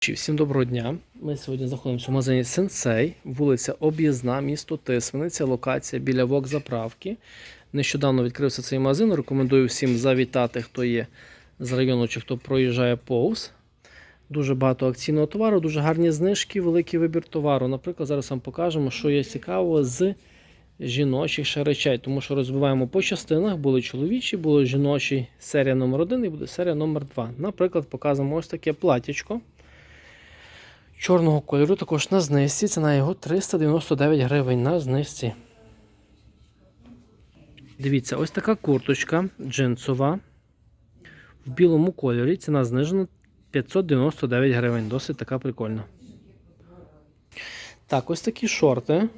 Всім доброго дня. Ми сьогодні знаходимося в магазині Сенсей, вулиця Об'їзна, місто Тисмениця, локація біля вокзаправки. Нещодавно відкрився цей магазин. Рекомендую всім завітати, хто є з району чи хто проїжджає повз. Дуже багато акційного товару, дуже гарні знижки, великий вибір товару. Наприклад, зараз вам покажемо, що є цікавого з жіночих ще речей, тому що розбиваємо по частинах. Були чоловічі, були жіночі серія номер 1 і буде серія номер 2 Наприклад, показуємо ось таке платічко чорного кольору, також на знижці. Ціна його 399 гривень на знижці. Дивіться, ось така курточка джинсова в білому кольорі. Ціна знижена 599 гривень. Досить така прикольна. Так, ось такі шорти.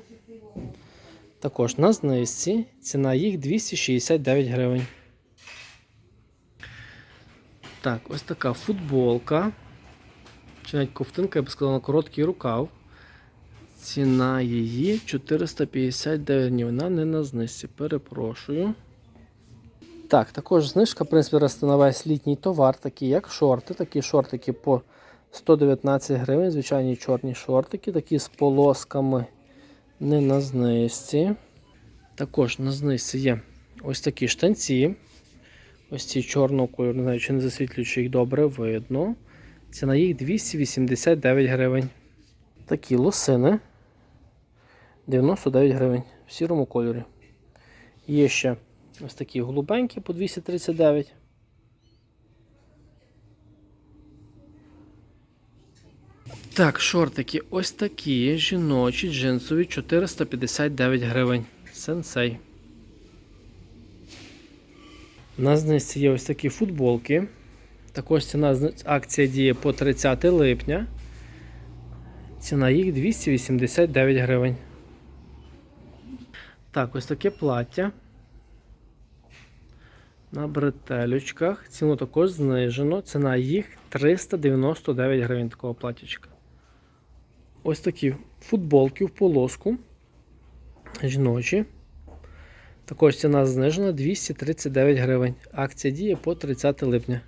Також на знижці. Ціна їх 269 гривень. Так, ось така футболка. Чи навіть ковтинка, я б сказав, на короткий рукав. Ціна її 459 гривень. Вона не на знижці. Перепрошую. Так, також знижка, в принципі, росте на весь літній товар, такі як шорти. Такі шортики по 119 гривень. Звичайні чорні шортики, такі з полосками не на знижці. Також на знижці є ось такі штанці. Ось ці чорного кольору, не знаю, чи не засвітлюючи їх добре видно. Ціна їх 289 гривень. Такі лосини 99 гривень в сірому кольорі. Є ще ось такі голубенькі по 239. Так, шортики ось такі жіночі, джинсові 459 гривень. Сенсей. На знижці є ось такі футболки. Також ціна акція діє по 30 липня. Ціна їх 289 гривень. Так, ось таке плаття. На бретелючках. Ціну також знижено. Ціна їх 399 гривень такого платтячка. Ось такі футболки в полоску. Жіночі. Також ціна знижена 239 гривень. Акція діє по 30 липня.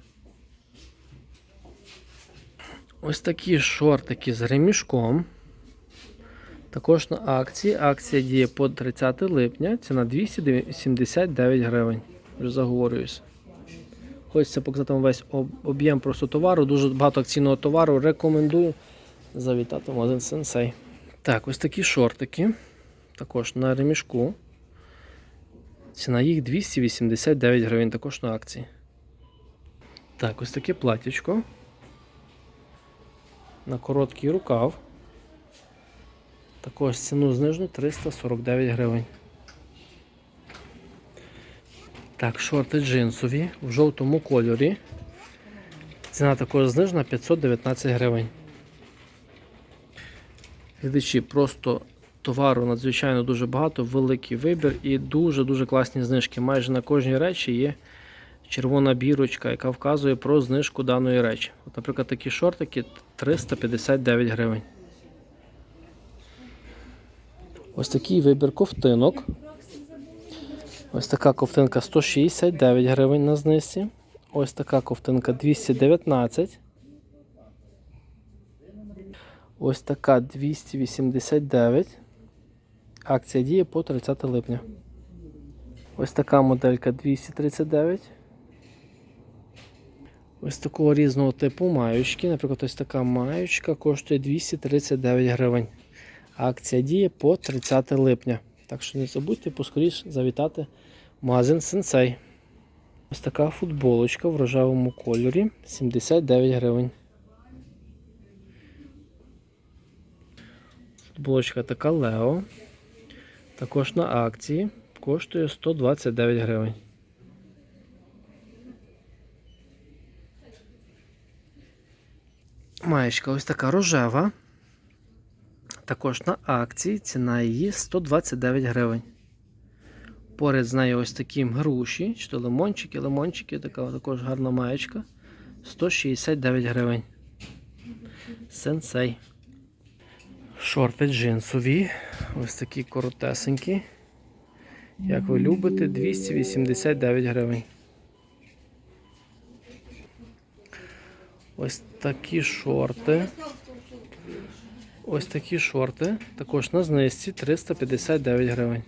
Ось такі шортики з ремішком. Також на акції. Акція діє по 30 липня. Ціна 279 гривень. Вже заговорююсь. Хочеться показати вам весь об'єм просто товару. Дуже багато акційного товару. Рекомендую завітати в магазин Сенсей. Так, ось такі шортики. Також на ремішку. Ціна їх 289 гривень. Також на акції. Так, ось таке платічко на короткий рукав. Також ціну знижено 349 гривень. Так, шорти джинсові в жовтому кольорі. Ціна також знижена 519 гривень. Глядачі, просто товару надзвичайно дуже багато, великий вибір і дуже-дуже класні знижки. Майже на кожній речі є червона бірочка, яка вказує про знижку даної речі. От, наприклад, такі шортики 359 гривень. Ось такий вибір ковтинок. Ось така ковтинка 169 гривень на знижці. Ось така ковтинка 219. Ось така 289. Акція діє по 30 липня. Ось така моделька 239. Ось такого різного типу маючки. Наприклад, ось така маючка коштує 239 гривень. Акція діє по 30 липня. Так що не забудьте поскоріш завітати в магазин Сенсей. Ось така футболочка в рожевому кольорі 79 гривень. Футболочка така Лео. Також на акції коштує 129 гривень. Маєчка ось така рожева. Також на акції ціна її 129 гривень. Поряд з нею ось такі груші, чи то лимончики, лимончики, така також гарна маєчка. 169 гривень. Сенсей. Шорти джинсові. Ось такі коротесенькі. Як ви любите, 289 гривень. Ось такі шорти. Ось такі шорти. Також на знижці 359 гривень.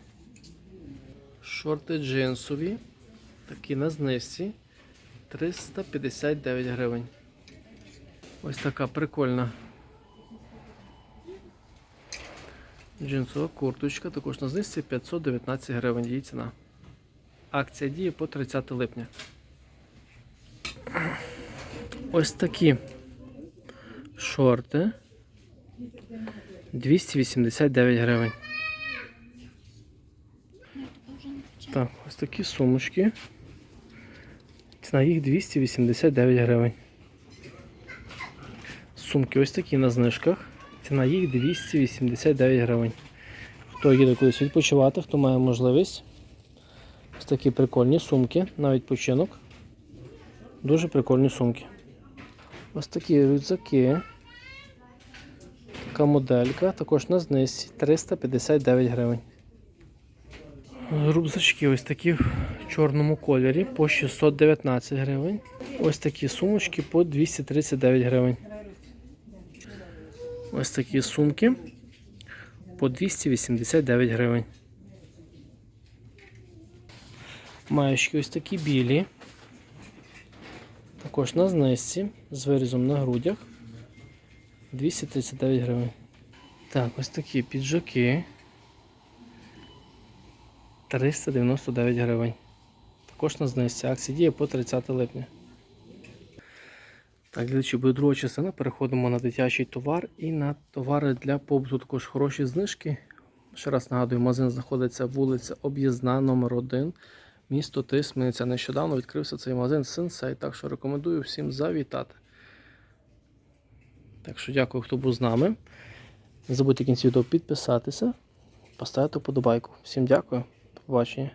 Шорти джинсові. Такі на знижці 359 гривень. Ось така прикольна. Джинсова курточка, також на знижці 519 гривень її ціна. Акція діє по 30 липня. Ось такі шорти 289 гривень. Так, ось такі сумочки. Ціна їх 289 гривень. Сумки ось такі на знижках. Ціна їх 289 гривень. Хто їде кудись відпочивати, хто має можливість. Ось такі прикольні сумки на відпочинок. Дуже прикольні сумки. Ось такі рюкзаки. Така моделька, також на знизі 359 гривень. Рюкзачки ось такі в чорному кольорі по 619 гривень. Ось такі сумочки по 239 гривень. Ось такі сумки по 289 гривень. Маєчки ось такі білі. Також на знизці з вирізом на грудях 239 гривень. Так, ось такі піджаки 399 гривень. Також на знижці акції діє по 30 липня. Так, глядачі, буде друга частина. Переходимо на дитячий товар і на товари для побуту також хороші знижки. Ще раз нагадую, магазин знаходиться вулиця Об'їзна номер 1 місто Тисмениця. Нещодавно відкрився цей магазин Сенсей, так що рекомендую всім завітати. Так що дякую, хто був з нами. Не забудьте в кінці відео підписатися, поставити вподобайку. Всім дякую, побачення.